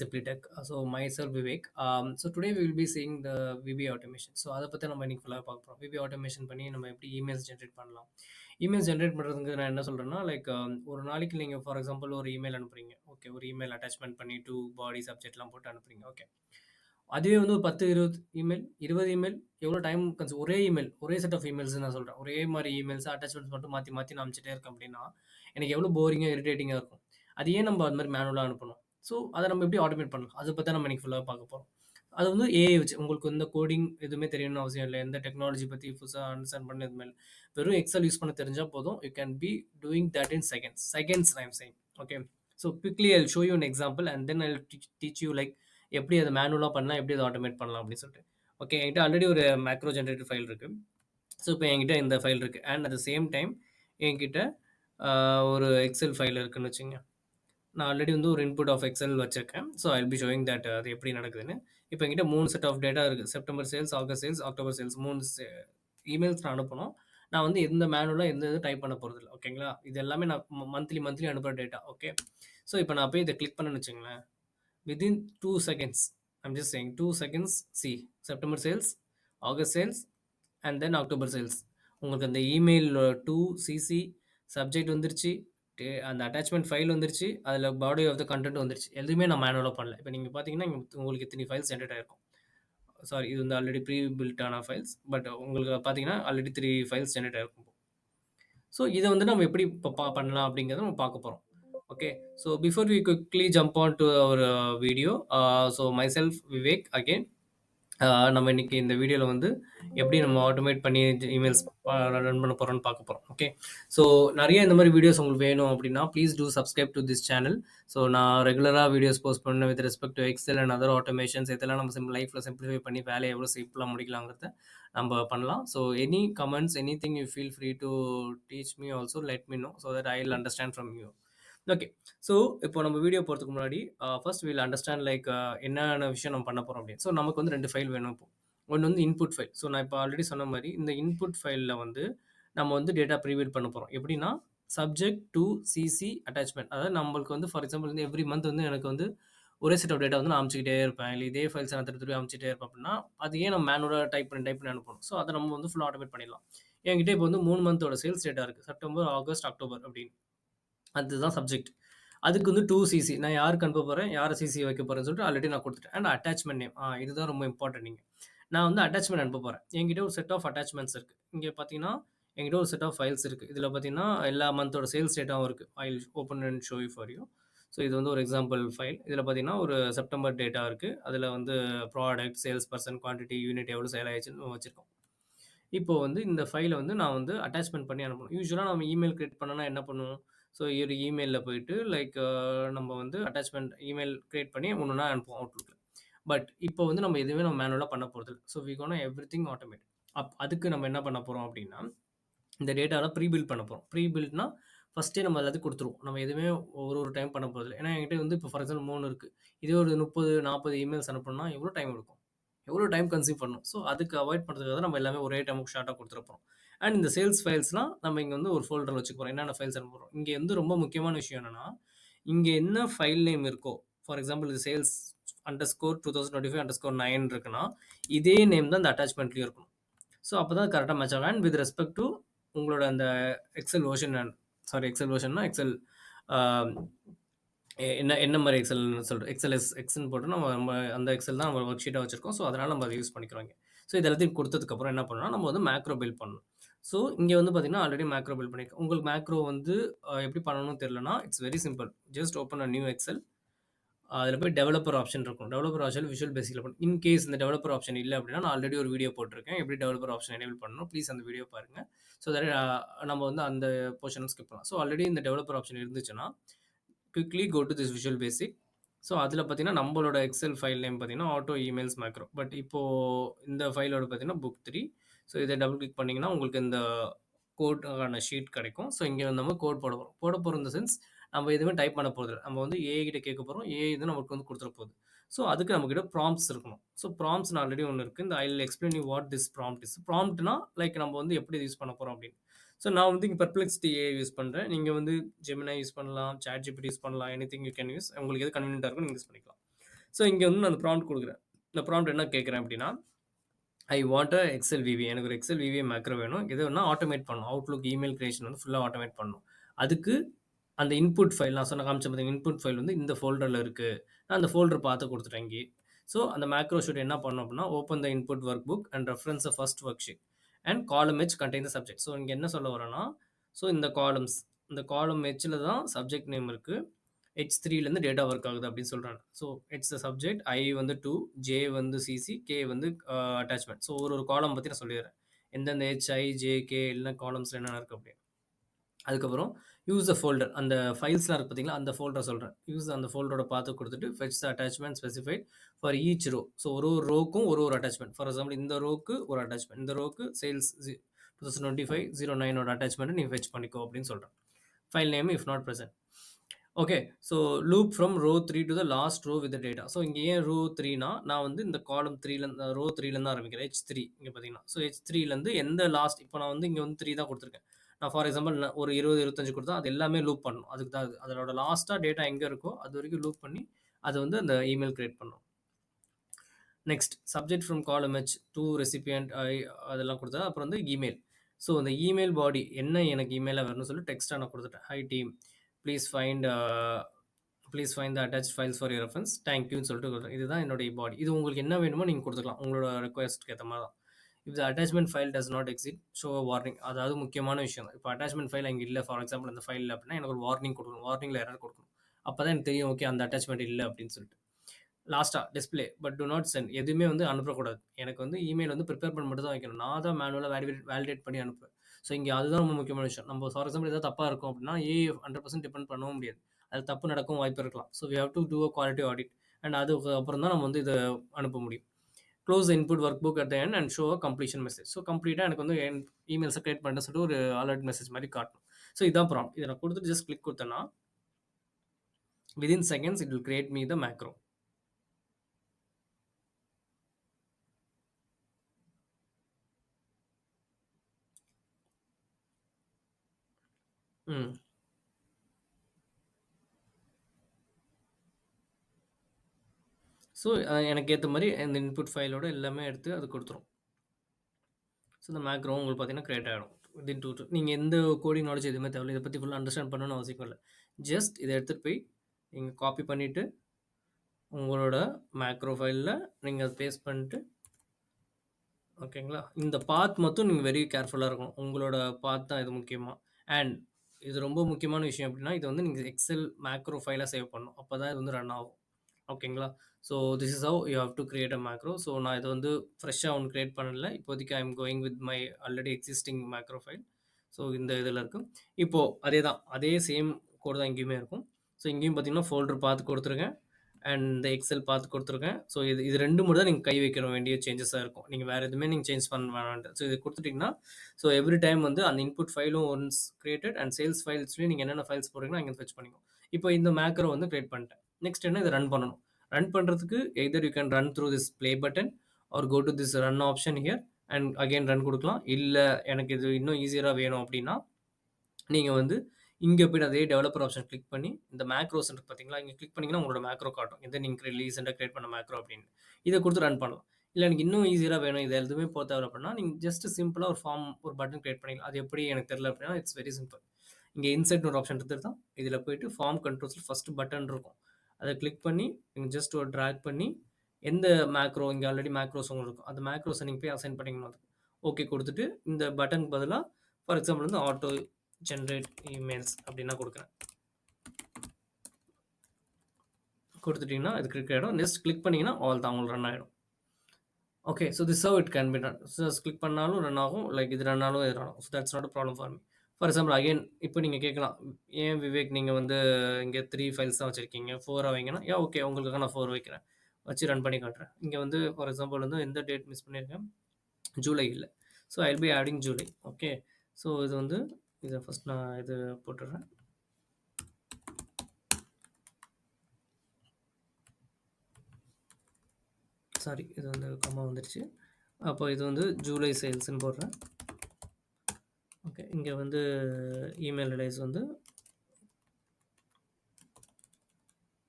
சிப்ளிடெக் so my So Vivek so today will be we the VB automation so அதை பற்றி நம்ம இன்னைக்கு ஃபுல்லாக பார்க்க போகிறோம் விபி ஆட்டோமேஷன் பண்ணி நம்ம எப்படி இமெயில்ஸ் ஜென்ரேட் பண்ணலாம். இமெயில்ஸ் ஜென்ரேட் பண்ணுறதுக்கு நான் என்ன சொல்கிறேன்னா லைக் um, ஒரு நாளைக்கு நீங்கள் ஃபார் எக்ஸாம்பிள் ஒரு இமெயில் அனுப்புறீங்க. ஓகே ஒரு இமெயில் அட்டாச்மெண்ட் பண்ணி டூ பாடி சப்ஜெக்ட்லாம் போட்டு அனுப்புறீங்க. ஓகே அதுவே வந்து ஒரு பத்து இருபது இமெயில் இருபது இமெயில் எவ்வளோ டைம் கன்ஸ் ஒரே இமெயில் ஒரே செட் ஆஃப் இமெயில்ஸ் நான் சொல்கிறேன் ஒரே மாதிரி இமெயில்ஸ் அட்டாச்மெண்ட்ஸ் மட்டும் மாற்றி மாற்றி நான் அமைச்சிட்டே இருக்கேன் அப்படின்னா எனக்கு எவ்வளோ போரிங்காக இரிட்டேட்டிங்காக இருக்கும். அது ஏன் நம்ம அது மாதிரி மேனுவலாக அனுப்பணும். ஸோ அதை நம்ம எப்படி ஆட்டோமேட் பண்ணலாம்? அதை பற்றி நம்ம இன்னைக்கு ஃபுல்லாக பார்க்க போகிறோம் அது வந்து ஏஐ வச்சு உங்களுக்கு இந்த கோடிங் எதுவுமே தெரியணும்னு அவசியம் இல்லை. எந்த டெக்னாலஜி பற்றி புதுசாக அண்டர்ஸ்டாண்ட் பண்ண எதுவுமே இல்லை வெறும் எக்ஸல் யூஸ் பண்ண தெரிஞ்சால் போதும். You can be doing that in seconds seconds I'm same okay so quickly I show you an example and then I teach you like எப்படி அதை மேனுவலாக பண்ணலாம் எப்படி அதை ஆட்டோமேட் பண்ணலாம் அப்படின்னு சொல்லிட்டு. ஓகே என்கிட்ட ஆல்ரெடி ஒரு மேக்ரோ ஜென்ரேட்டர் ஃபைல் இருக்குது ஸோ இப்போ என்கிட்ட இந்த ஃபைல் இருக்குது and at the same time என்கிட்ட ஒரு எக்ஸல் ஃபைல் இருக்குதுன்னு வச்சுங்க. நான் ஆல்ரெடி வந்து ஒரு இன்புட் ஆஃப் எக்ஸல் வச்சிருக்கேன். So I be showing that அது எப்படி நடக்குதுன்னு. இப்போ என்கிட்ட மூணு செட் ஆஃப் டேட்டா இருக்குது September sales August sales October sales மூணு இமெயில்ஸ் நான் அனுப்பணும். நான் வந்து எந்த மேனுவலாக எந்த இது டைப் பண்ண போகிறது இல்லை. ஓகேங்களா இது எல்லாமே நான் மந்த்லி மந்த்லி அனுப்புகிற டேட்டா ஓகே ஸோ இப்போ நான் போய் இதை கிளிக் பண்ணேன்னு வச்சுங்களேன் within two seconds I'm just saying two seconds see September sales August sales and then October sales உங்களுக்கு அந்த இமெயில் டூ சிசி சப்ஜெக்ட் வந்துருச்சு. டே- அந்த அட்டாச்மெண்ட் ஃபைல் வந்துருச்சு. அதில் பாடி ஆஃப் த கண்டென்ட் வந்துருச்சு. எதுவுமே நான் மேனுவலாக பண்ணல. இப்போ நீங்கள் பார்த்தீங்கன்னா உங்களுக்கு இத்தனை ஃபைல்ஸ் ஜென்ரேட் ஆயிருக்கும். சாரி இது வந்து ஆல்ரெடி ப்ரீ பில்டான ஃபைல்ஸ் பட் உங்களுக்கு பார்த்தீங்கன்னா ஆல்ரெடி த்ரீ ஃபைல்ஸ் ஜென்ரேட் ஆயிருக்கும் ஸோ இதை வந்து நம்ம எப்படி இப்போ பா பண்ணலாம் அப்படிங்கிறத நம்ம பார்க்க போகிறோம் okay so before we quickly jump on to our video so my self Vivek again நம்ம இன்னைக்கு இந்த வீடியோவில் வந்து எப்படி நம்ம ஆட்டோமேட் பண்ணி இமெயில்ஸ் ரன் பண்ண போகிறோம்னு பார்க்க போகிறோம் ஓகே ஸோ நிறைய இந்த மாதிரி வீடியோஸ் உங்களுக்கு வேணும் அப்படின்னா please do subscribe to this channel so நான் ரெகுலராக வீடியோஸ் போஸ்ட் பண்ண with respect to Excel and other automations இதெல்லாம் நம்ம சிம்பிள் லைஃப்பில் சிம்பிளிஃபை பண்ணி வேலையை எவ்வளோ சிம்பிளாக முடிக்கலாங்கிறத நம்ம பண்ணலாம். So any comments anything you feel free to teach me also let me know so that I will understand from you okay so இப்போ நம்ம வீடியோ போகிறதுக்கு முன்னாடி ஃபர்ஸ்ட் வில் அண்டர்ஸ்டாண்ட் லைக் என்னென்ன விஷயம் நம்ம பண்ண போகிறோம் அப்படின்னு. ஸோ நமக்கு வந்து ரெண்டு ஃபைல் வேணும் இப்போ. ஒன்று வந்து இன்புட் ஃபைல் ஸோ நான் இப்போ ஆல்ரெடி சொன்ன மாதிரி இந்த இன்புட் ஃபைலில் வந்து நம்ம வந்து டேட்டா ப்ரீவியட் பண்ண போகிறோம் எப்படின்னா சப்ஜெக்ட் டு சிசி அட்டாச்மெண்ட் அதாவது நம்மளுக்கு வந்து ஃபார் எக்ஸாம்பிள் வந்து எவ்ரி மந்த் வந்து எனக்கு வந்து ஒரே செட் ஆஃப் டேட்டா வந்து நான் அமைச்சிக்கிட்டே இருப்பேன். இல்லை இதே ஃபைல்ஸ் நான் திருப்பி அமைச்சிட்டே இருப்பேன் அப்படின்னா அது ஏன் நம்ம மேனுவலாக டைப் பண்ணி டைப் பண்ணி அனுப்பணும் ஸோ அதை நம்ம வந்து ஃபுல்லாக ஆட்டோமேட் பண்ணிடலாம். என்கிட்ட இப்போ வந்து மூணு மந்தோட சேல்ஸ் டேட்டா இருக்குது செப்டம்பர் ஆகஸ்ட் அக்டோபர் அப்படின்னு. அதுதான் சப்ஜெக்ட் அதுக்கு வந்து டூ சிசி நான் யாருக்கு அனுப்ப போகிறேன் யாரை சிசி வைக்க போகிறேன்னு சொல்லிட்டு ஆல்ரெடி நான் கொடுத்துட்டேன். அண்ட் அட்டாச்மெண்ட் நேம் இதுதான் ரொம்ப இம்பார்ட்டன்ட் நீங்கள் நான் வந்து அட்டாச்மெண்ட் அனுப்ப போகிறேன் என்கிட்ட ஒரு செட் ஆஃப் அட்டாச்மெண்ட்ஸ் இருக்குது இங்கே பார்த்தீங்கன்னா என்கிட்ட ஒரு செட் ஆஃப் ஃபைல்ஸ் இருக்குது இதில் பார்த்தீங்கன்னா எல்லா மந்தோட சேல்ஸ் டேட்டாவும் இருக்குது file open and show you for you so இது வந்து ஒரு எக்ஸாம்பிள் ஃபைல் இதில் பார்த்தீங்கன்னா ஒரு செப்டம்பர் டேட்டா இருக்குது அதில் வந்து product sales person quantity unit எவ்வளோ சேல் ஆயிடுச்சுன்னு வச்சுருக்கோம். இப்போது வந்து இந்த ஃபைலை வந்து நான் வந்து அட்டாச்மெண்ட் பண்ணி அனுப்பணும். யூஸ்வலாக நம்ம இமெயில் கிரியேட் பண்ணனா என்ன பண்ணுவோம்? ஸோ ஒரு இமெயிலில் போயிட்டு லைக் நம்ம வந்து அட்டாச்மெண்ட் இமெயில் கிரியேட் பண்ணி ஒன்று ஒன்றா அனுப்புவோம் அவுட்லுக்கில் பட் இப்போ வந்து நம்ம எதுவுமே நம்ம மேனுவலாக பண்ண போகிறது இல்லை. So we gonna everything automate up அதுக்கு நம்ம என்ன பண்ண போகிறோம் அப்படின்னா இந்த டேட்டாவில் ப்ரீ பில்ட் பண்ண போகிறோம் ப்ரீ பில்ட்னா ஃபஸ்ட்டே நம்ம எல்லாத்தையும் கொடுத்துருவோம். நம்ம எதுவுமே ஒரு ஒரு டைம் பண்ண போகிறது ஏன்னா என்கிட்ட வந்து இப்போ ஃபார் எக்ஸாம்பிள் மூணு இருக்குது இதே ஒரு முப்பது நாற்பது இமெயில்ஸ் அனுப்பணும்னா எவ்வளோ டைம் எடுக்கும்? எவ்வளோ டைம் கன்சியூம் பண்ணும் ஸோ அதுக்கு அவாய்ட் பண்ணுறதுக்காக தான் நம்ம எல்லாமே ஒரே டைமுக்கு ஷார்ட்டாக கொடுத்துருப்போம் அண்ட் இந்த சேல்ஸ் ஃபைல்ஸ்லாம் நம்ம இங்கே வந்து ஒரு ஃபோல்டர் வச்சுக்க போகிறோம் என்னென்ன ஃபைல்ஸ் அனுப்புகிறோம் இங்கே வந்து ரொம்ப முக்கியமான விஷயம் என்னென்னா இங்கே என்ன ஃபைல் நேம் இருக்கோ ஃபார் எக்ஸாம்பிள் இது sales underscore two thousand twenty five underscore nine இருக்குன்னா இதே நேம் தான் இந்த அட்டாச்மெண்ட்லேயும் இருக்கணும். ஸோ அப்போ தான் கரெக்டாக மேட்ச் ஆகும். அண்ட் வித் ரெஸ்பெக்ட் டு உங்களோட அந்த எக்ஸல் வெர்ஷன் சாரி எக்ஸல் ஓஷன்னா எக்ஸல் என்ன என்ன மாதிரி எக்ஸல்னு சொல்கிறோம் எக்ஸல் எஸ் எக்ஸ்ன்னு போட்டு நம்ம நம்ம அந்த எக்ஸல் தான் நம்ம ஒர்க் ஷீட்டாக வச்சுருக்கோம். ஸோ அதனால் நம்ம அதை யூஸ் பண்ணிக்கிறோங்க ஸோ இது எல்லாத்தையும் கொடுத்ததுக்கப்புறம் என்ன பண்ணணும் நம்ம வந்து மேக்ரோ பில் பண்ணணும். ஸோ இங்கே வந்து பார்த்தீங்கன்னா ஆல்ரெடி மேக்ரோ பில் பண்ணியிருக்கேன் உங்களுக்கு மேக்ரோ வந்து எப்படி பண்ணணும்னு தெரிலனா it's very simple just open a new Excel அதில் போய் டெவலப்பர் ஆப்ஷன் இருக்கும். டெவலப்பர் ஆப்ஷன் விஷுவல் பேசிக்கில் பண்ணும் இன் கேஸ் இந்த டெவலப்பர் ஆப்ஷன் இல்லை அப்படின்னா நான் ஆல்ரெடி ஒரு வீடியோ போட்டிருக்கேன். எப்படி டெவலப்பர் ஆப்ஷன் எனேபிள் பண்ணணும் ப்ளீஸ் அந்த வீடியோ பாருங்கள் ஸோ தட் நம்ம வந்து அந்த போர்ஷனும் ஸ்கிப் பண்ணலாம். ஸோ ஆல்ரெடி இந்த டெவலப்பர் ஆப்ஷன் இருந்துச்சுன்னா quickly go to this visual basic so அதில் பார்த்தீங்கன்னா நம்மளோட எக்ஸல் ஃபைல் நேம் பார்த்தீங்கன்னா ஆட்டோ இமெயில்ஸ் மேக்ரோ பட் இப்போது இந்த ஃபைலோட பார்த்தீங்கன்னா புக் த்ரீ ஸோ இதை டபுள் கிளிக் பண்ணிங்கன்னா உங்களுக்கு இந்த கோட்டுக்கான ஷீட் கிடைக்கும். ஸோ இங்கே நம்ம கோட் போட போகிறோம் போட போகிற இந்த சென்ஸ் நம்ம எதுவுமே டைப் பண்ண போகிறது நம்ம வந்து ஏஐ கிட்ட கேட்க போகிறோம் ஏஐ இது நமக்கு வந்து கொடுத்துட போகுது. ஸோ அதுக்கு நம்மக்கிட்ட ப்ராம்ப்ட்ஸ் இருக்கணும். ஸோ ப்ராம்ப்ஸ் ஆல்ரெடி ஒன்று இருக்குது இந்த I explain you what this prompt is ப்ராம்ப்ட்னா like நம்ம வந்து எப்படி யூஸ் பண்ண போகிறோம் அப்படின்னு. ஸோ நான் வந்து இங்கே பர்ப்ளெக்சிட்டி ஏ யூஸ் பண்ணுறேன் நீங்கள் வந்து ஜெமினா யூஸ் பண்ணலாம் சாட் ஜிபிடி யூஸ் பண்ணலாம் anything you can use உங்களுக்கு எது கன்வீனியாக இருக்கும் நீங்கள் யூஸ் பண்ணிக்கலாம். ஸோ இங்கே வந்து நான் அந்த ப்ராம்ப்ட் கொடுக்குறேன். இந்த ப்ராம்ப்ட் என்ன கேட்குறேன் அப்படின்னா ஐ வாண்ட் அ எக்ஸல் விவி எனக்கு ஒரு எக்ஸல் விவி மேக்ரோ வேணும். இது வேணா ஆட்டோமேட் பண்ணணும். அவுட்லுக் இமெயில் கிரியேஷன் வந்து ஃபுல்லாக ஆட்டோமேட் பண்ணணும். அதுக்கு அந்த இன்புட் ஃபைல் நான் சொன்ன காமிச்ச பார்த்தீங்க இன்புட் ஃபைல் வந்து இந்த ஃபோல்டரில் இருக்குது நான் அந்த ஃபோல்டர் பார்த்து கொடுத்துட்டேன் இங்கே ஸோ அந்த மேக்ரோ ஷூட் என்ன பண்ணணும் அப்படின்னா open the input work book and reference first work sheet and column H contain the subject so இங்கே என்ன சொல்ல வரேன்னா ஸோ இந்த காலம்ஸ் இந்த காலம் ஹெச்சில் தான் சப்ஜெக்ட் நேம் இருக்குது ஹெச் த்ரீலேருந்து டேட்டா ஒர்க் ஆகுது அப்படின்னு சொல்கிறாங்க so H the subject I வந்து டூ ஜே வந்து சிசி கே வந்து அட்டாச்மெண்ட் ஸோ ஒரு ஒரு காலம் பற்றி நான் சொல்லிடுறேன். எந்தெந்த ஹெச் ஐ ஜே கே எல்லாம் காலம்ஸ் என்னென்ன இருக்குது அப்படி அதுக்கப்புறம் யூஸ் த ஃபோல்டர் அந்த ஃபைல்ஸ்லாம் இருக்குது பார்த்தீங்களா அந்த ஃபோல்டர் சொல்கிறேன் யூஸ் அந்த ஃபோல்டரோட பார்த்து கொடுத்துட்டு fetch the attachment specified for each row so ஒரு ஒரு ரோக்கும் ஒரு ஒரு அட்டாச்மெண்ட் ஃபார் எக்ஸாம்பிள் இந்த ரோக்கு ஒரு அட்டாச்மெண்ட் இந்த ரோக்கு sales two thousand twenty five zero நைனோட அட்டாச்மெண்ட்டை நீ ஃபெச் பண்ணிக்கோ அப்படின்னு சொல்கிறேன் file name if not present okay so loop from row three to the last row with data so இங்கே ஏன் ரோ த்ரீனா நான் வந்து இந்த காலம் த்ரீலேருந்து ரோ த்ரீலேருந்து ஆரம்பிக்கிறேன். ஹெச் த்ரீ இங்கே பார்த்தீங்கன்னா ஸோ ஹெச் த்ரீலேருந்து எந்த லாஸ்ட் இப்போ நான் வந்து இங்கே வந்து த்ரீ தான் கொடுத்துருக்கேன். நான் ஃபார் எக்ஸாம்பிள் ஒரு இருபது இருபத்தஞ்சு கொடுத்தா அது எல்லாமே லூப் பண்ணணும் அதுக்கு தான் அது அதோட லாஸ்ட்டாக டேட்டா எங்கே இருக்கோ அது வரைக்கும் லூப் பண்ணி அதை வந்து அந்த இமெயில் கிரியேட் பண்ணும். Next subject from column H to recipient அதெல்லாம் கொடுத்தா அப்புறம் வந்து இமெயில் ஸோ அந்த இமெயில் பாடி என்ன எனக்கு இமெயிலாக வரணும்னு சொல்லி டெக்ஸ்ட்டாக நான் கொடுத்துட்டேன். Hi team please find please find the attach files for reference தேங்க்யூன்னு சொல்லிட்டு கொடுத்துருக்கேன் இதுதான் என்னுடைய பாடி இது உங்களுக்கு என்ன வேணுமோ நீங்கள் கொடுத்துக்கலாம். உங்களோட ரெக்வஸ்ட்க்கு ஏற்ற மாதிரி தான். If the attachment file does not exit show warning அதாவது முக்கியமான விஷயம். இப்போ அட்டாச்மெண்ட் ஃபைல் அங்கே இல்லை. ஃபார் எக்ஸாம்பிள் அந்த ஃபைல் அப்படின்னா எனக்கு ஒரு வார்னிங் கொடுக்கணும். வார்னிங்கில் எரர் கொடுக்கணும். அப்போ தான் எனக்கு தெரியும் ஓகே அந்த அட்டாச்மெண்ட் இல்லை அப்படின்னு சொல்லிட்டு. லாஸ்ட்டாக display but do not sent எதுவுமே வந்து அனுப்பக்கூடாது. எனக்கு வந்து இமெயில் வந்து ப்ரிப்பேர் பண்ணி மட்டும் தான் வைக்கணும். நான் தான் மேனுவலாக வேலிடேட் வேலிடேட் பண்ணி அனுப்புவேன். ஸோ இங்கே அதுதான் ரொம்ப முக்கியமான விஷயம். நம்ம ஃபார் எக்ஸாம்பிள் ஏதாவது தப்பாக இருக்கும் அப்படின்னா ஏ ஹண்ட்ரட் பர்சன்ட் டிபெண்ட் பண்ணவும் முடியாது. அது தப்பு நடக்கும் வாய்ப்பு இருக்கலாம். So we have to do a quality audit and அதுக்கு அப்புறம் தான் நம்ம வந்து இதை அனுப்ப முடியும். Close input work book at end and show completion message so கம்ப்ளீட்டாக எனக்கு வந்து என் இமெயில்ஸை கிரியேட் பண்ண சொல்லிட்டு ஒரு அலர்ட் மெசேஜ் மாதிரி காட்டணும் ஸோ இதான் ப்ராப்ளம் இதை நான் கொடுத்துட்டு ஜஸ்ட் கிளிக் கொடுத்தேன்னா within seconds it will create me the macro hmm. So எனக்கு ஏற்ற மாதிரி இந்த இன்புட் ஃபைலோட எல்லாமே எடுத்து அது கொடுத்துரும். ஸோ இந்த மேக்ரோ உங்களுக்கு பார்த்தீங்கன்னா கிரியேட் ஆகிடும் வித்தின் டூ டூ நீங்கள் எந்த கோடிங் நாலேஜ் எதுவுமே தேவையில்லை. இதை பற்றி ஃபுல்லாக அண்டர்ஸ்டாண்ட் பண்ணணும்னு அவசியம் இல்லை. ஜஸ்ட் இதை எடுத்துகிட்டு போய் நீங்கள் காப்பி பண்ணிவிட்டு உங்களோட மேக்ரோ ஃபைலில் நீங்கள் அதை பேஸ்ட் பண்ணிட்டு ஓகேங்களா இந்த பாத் மட்டும் நீங்கள் வெரி கேர்ஃபுல்லாக இருக்கணும். உங்களோட பாத் தான் இது முக்கியமாக அண்ட் இது ரொம்ப முக்கியமான விஷயம் அப்படின்னா இது வந்து நீங்கள் எக்ஸல் மேக்ரோ ஃபைலாக சேவ் பண்ணணும். அப்போ தான் இது வந்து ரன் ஆகும். ஓகேங்களா? So this is how you have to create a macro so நான் இதை வந்து ஃப்ரெஷ்ஷாக ஒன்று கிரியேட் பண்ணல. இப்போதைக்கு I am going with my already existing macro file so இந்த இதில் இருக்கும் இப்போது அதே தான் அதே சேம் கோடு தான் இங்கேயுமே இருக்கும். ஸோ இங்கேயும் பார்த்தீங்கன்னா ஃபோல்டர் பார்த்து கொடுத்துருக்கேன் அண்ட் இந்த எக்ஸல் பார்த்து கொடுத்துருக்கேன் ஸோ இது இது ரெண்டு மட்டும் தான் நீங்கள் கை வைக்கிற வேண்டிய சேஞ்சஸாக இருக்கும். நீங்கள் வேறு எதுவுமே நீங்கள் சேஞ்ச் பண்ண வேணாம் ஸோ இது கொடுத்துட்டிங்கன்னா ஸோ எவ்ரி டைம் வந்து அந்த இன்புட் ஃபைலும் ஒன்ஸ் கிரியேட்டட் அண்ட் சேல்ஸ் ஃபைல்ஸ்லேயும் நீங்கள் என்னென்ன ஃபைல்ஸ் போடுறீங்கன்னா அங்கே ஃபெச் பண்ணிக்கோ. இப்போ இந்த மேக்ரோ வந்து கிரியேட் பண்ணிட்டேன். நெக்ஸ்ட் என்ன? இதை ரன் பண்ணணும். ரன் பண்ணுறதுக்கு either you can run through this play button or go to this run option here and again run கொடுக்கலாம். இல்லை எனக்கு இது இன்னும் ஈஸியராக வேணும் அப்படின்னா நீங்கள் வந்து இங்கே போய்ட்டு அதே டெவலப்பர் ஆப்ஷன் கிளிக் பண்ணி இந்த மேக்ரோஸ் இருக்கு பார்த்தீங்களா? இங்கே கிளிக் பண்ணிங்கன்னா உங்களோட மேக்ரோ காட்டும். இதை நீங்கள் ரீசெண்டாக கிரியேட் பண்ண மேக்ரோ அப்படின்னு. இதை கொடுத்து ரன் பண்ணலாம். இல்லை எனக்கு இன்னும் ஈஸியாக வேணும். இது எதுவுமே போக தேவை அப்படின்னா நீங்கள் ஜஸ்ட் சிம்பிளாக ஒரு ஃபார்ம் ஒரு பட்டன் கிரியேட் பண்ணிக்கலாம். அது எப்படி எனக்கு தெரியல அப்படின்னா இட்ஸ் வெரி சிம்பிள் இங்கே இன்சைட் ஒரு ஆப்ஷன் எடுத்துட்டு தான் இதில் போயிட்டு ஃபார்ம் கண்ட்ரோல்ஸில் ஃபஸ்ட்டு பட்டன் இருக்கும். அதை கிளிக் பண்ணி நீங்கள் ஜஸ்ட் ஒரு ட்ராக் பண்ணி எந்த மேக்ரோ இங்கே ஆல்ரெடி மேக்ரோஸ் உங்களுக்கு இருக்கும். அந்த மேக்ரோஸை நீங்கள் போய் அசைன் பண்ணிக்கணும் அதுக்கு. ஓகே கொடுத்துட்டு இந்த பட்டனுக்கு பதிலாக ஃபார் எக்ஸாம்பிள் வந்து ஆட்டோ ஜென்ரேட் இமெயில்ஸ் அப்படின்னா கொடுக்குறேன். கொடுத்துட்டிங்கன்னா அது கிளிக் ஆகிடும் நெக்ஸ்ட் கிளிக் பண்ணிங்கன்னா ஆல் தான் உங்களுக்கு ரன் ஆகிடும் okay so this serve it can be run so click பண்ணாலும் ரன் ஆகும். லைக் இது ரன் ஆனாலும் இது ரன் ஆகும். So that's not problem for me for example again இப்போ நீங்கள் கேட்கலாம் ஏன் விவேக் நீங்கள் வந்து இங்கே த்ரீ ஃபைல்ஸ் தான் வச்சுருக்கீங்க? ஃபோராக வைங்கன்னா ஏன் ஓகே உங்களுக்காக நான் ஃபோர் வைக்கிறேன். வச்சு ரன் பண்ணி காட்டுறேன். இங்கே வந்து ஃபார் எக்ஸாம்பிள் வந்து எந்த டேட் மிஸ் பண்ணியிருக்கேன் ஜூலை இல்லை. So I'll be adding July okay so இது வந்து இதை ஃபஸ்ட் நான் இது போட்டுடுறேன் சாரி இது வந்து கம்மா வந்துடுச்சு அப்போ இது வந்து ஜூலை சேல்ஸ்ன்னு போடுறேன். ஓகே. இங்கே வந்து இமெயில் ரிலைஸ் வந்து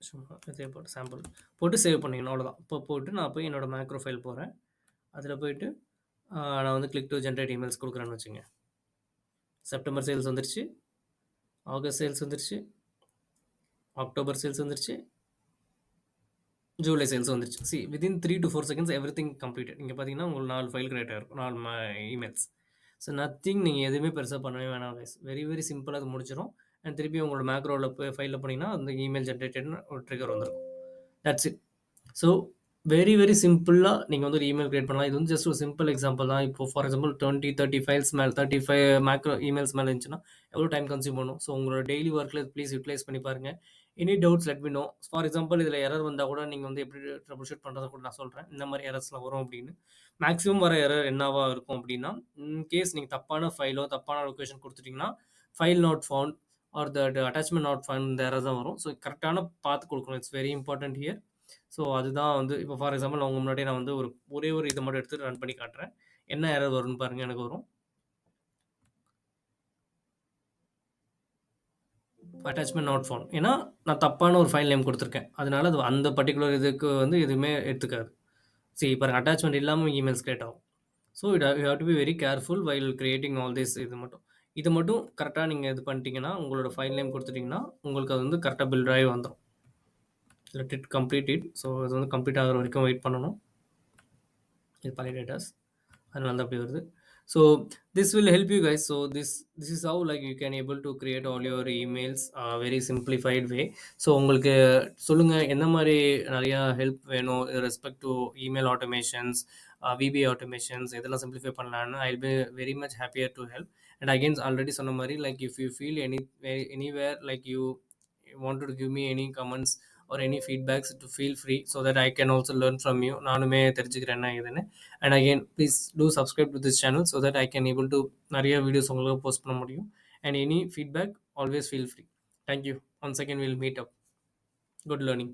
சும்மா இதே போட்டு சாம்பிள் போட்டு சேவ் பண்ணிக்கணும். அவ்வளோதான் இப்போ போட்டு நான் போய் என்னோட மேக்ரோ ஃபைல் போகிறேன் அதில் போயிட்டு நான் வந்து கிளிக் டு ஜென்ரேட் இமெயில்ஸ் கொடுக்குறேன்னு வச்சுங்க செப்டம்பர் சேல்ஸ் வந்துருச்சு. ஆகஸ்ட் சேல்ஸ் வந்துருச்சு. அக்டோபர் சேல்ஸ் வந்துருச்சு. ஜூலை சேல்ஸ் வந்துருச்சு. See within three to four seconds everything completed இங்கே பார்த்தீங்கன்னா உங்களுக்கு நாலு ஃபைல் கிரியேட் இருக்கும் நாலு இமெயில்ஸ் ஸோ நத்திங் நீங்கள் எதுவுமே பெருசாக பண்ணவே வேணாம் கைஸ் வெரி வெரி சிம்பிளாக அது முடிச்சிடும் அண்ட் திருப்பி உங்களோட மேக்ரோவில் போய் ஃபைலில் போனீங்கன்னா அந்த இமெயில் ஜென்ரேட்டட்னு ஒரு ட்ரிகர் வந்துருக்கும். That's it so very very சிம்பிளாக நீங்கள் வந்து ஒரு இமெயில் கிரியேட் பண்ணலாம். இது வந்து ஜஸ்ட் ஒரு சிம்பிள் எக்ஸாம்பிள் தான். இப்போ for example twenty thirty files மேலே தேர்ட்டி ஃபைவ் மேக்ரோ இமெயில்ஸ் மேலே இருந்துச்சுன்னா எவ்வளோ டைம் கன்சியூம் பண்ணும்? ஸோ உங்களோட டெய்லி ஒர்க்கில் ப்ளீஸ் யூட்டிலைஸ் பண்ணி பாருங்கள் any doubts let me know for example இதில் எரர் வந்தால் கூட நீங்கள் வந்து எப்படி ட்ரபிள் ஷூட் பண்ணுறதை கூட நான் சொல்கிறேன் இந்த மாதிரி எரர்ஸ்லாம் வரும் அப்படின்னு. மேக்ஸிமம் வர எரர் என்னவாக இருக்கும் அப்படின்னா கேஸ் நீங்கள் தப்பான ஃபைலோ தப்பான லொக்கேஷன் கொடுத்துட்டிங்கன்னா file not found or the attachment not found இந்த எரர் தான் வரும். ஸோ கரெக்டான பார்த்து கொடுக்கணும். It's very important here so அதுதான் வந்து இப்போ ஃபார் எக்ஸாம்பிள் உங்க முன்னாடி நான் வந்து ஒரு ஒரே ஒரு இதை மட்டும் எடுத்து ரன் பண்ணி காட்டுறேன். என்ன எரர் வரும்னு பாருங்க எனக்கு வரும். அட்டாச்மெண்ட் நாட் ஃபோன் ஏன்னா நான் தப்பான ஒரு ஃபைல் நேம் கொடுத்துருக்கேன். அதனால அது அந்த பர்டிகுலர் இதுக்கு வந்து எதுவுமே எடுத்துக்காது. சரி இப்போ அட்டாச்மெண்ட் இல்லாமல் இமெயில்ஸ் கிரியேட் ஆகும். So it you have to be very careful while creating all this இது மட்டும். இது மட்டும் கரெக்டாக நீங்கள் இது பண்ணிட்டீங்கன்னா உங்களோட ஃபைல் நேம் கொடுத்துட்டிங்கன்னா உங்களுக்கு அது வந்து கரெக்டாக பில்ட் ஆகி வந்துடும் let it complete it so இது வந்து கம்ப்ளீட் ஆகிற வரைக்கும் வெயிட் பண்ணணும். இது பழைய டேட்டாஸ் அதனால தான் அப்படி வருது. So this will help you guys so this this is how like you can able to create all your emails very simplified way so உங்களுக்கு சொல்லுங்கள் எந்த மாதிரி நிறையா ஹெல்ப் வேணும்? Respect to email automations VB automations இதெல்லாம் simplify பண்ணலான்னு I be very much happier to help and again already சொன்ன மாதிரி like if you feel any anywhere like you want to give me any comments or any feedbacks to feel free so that I can also learn from you நானுமே தெரிஞ்சுக்கிறேன் என்ன இதுன்னு and again please do subscribe to this channel so that I can able to நிறைய videos உங்களுக்கு post பண்ண முடியும். And any feedback always feel free thank you one second will meet up good learning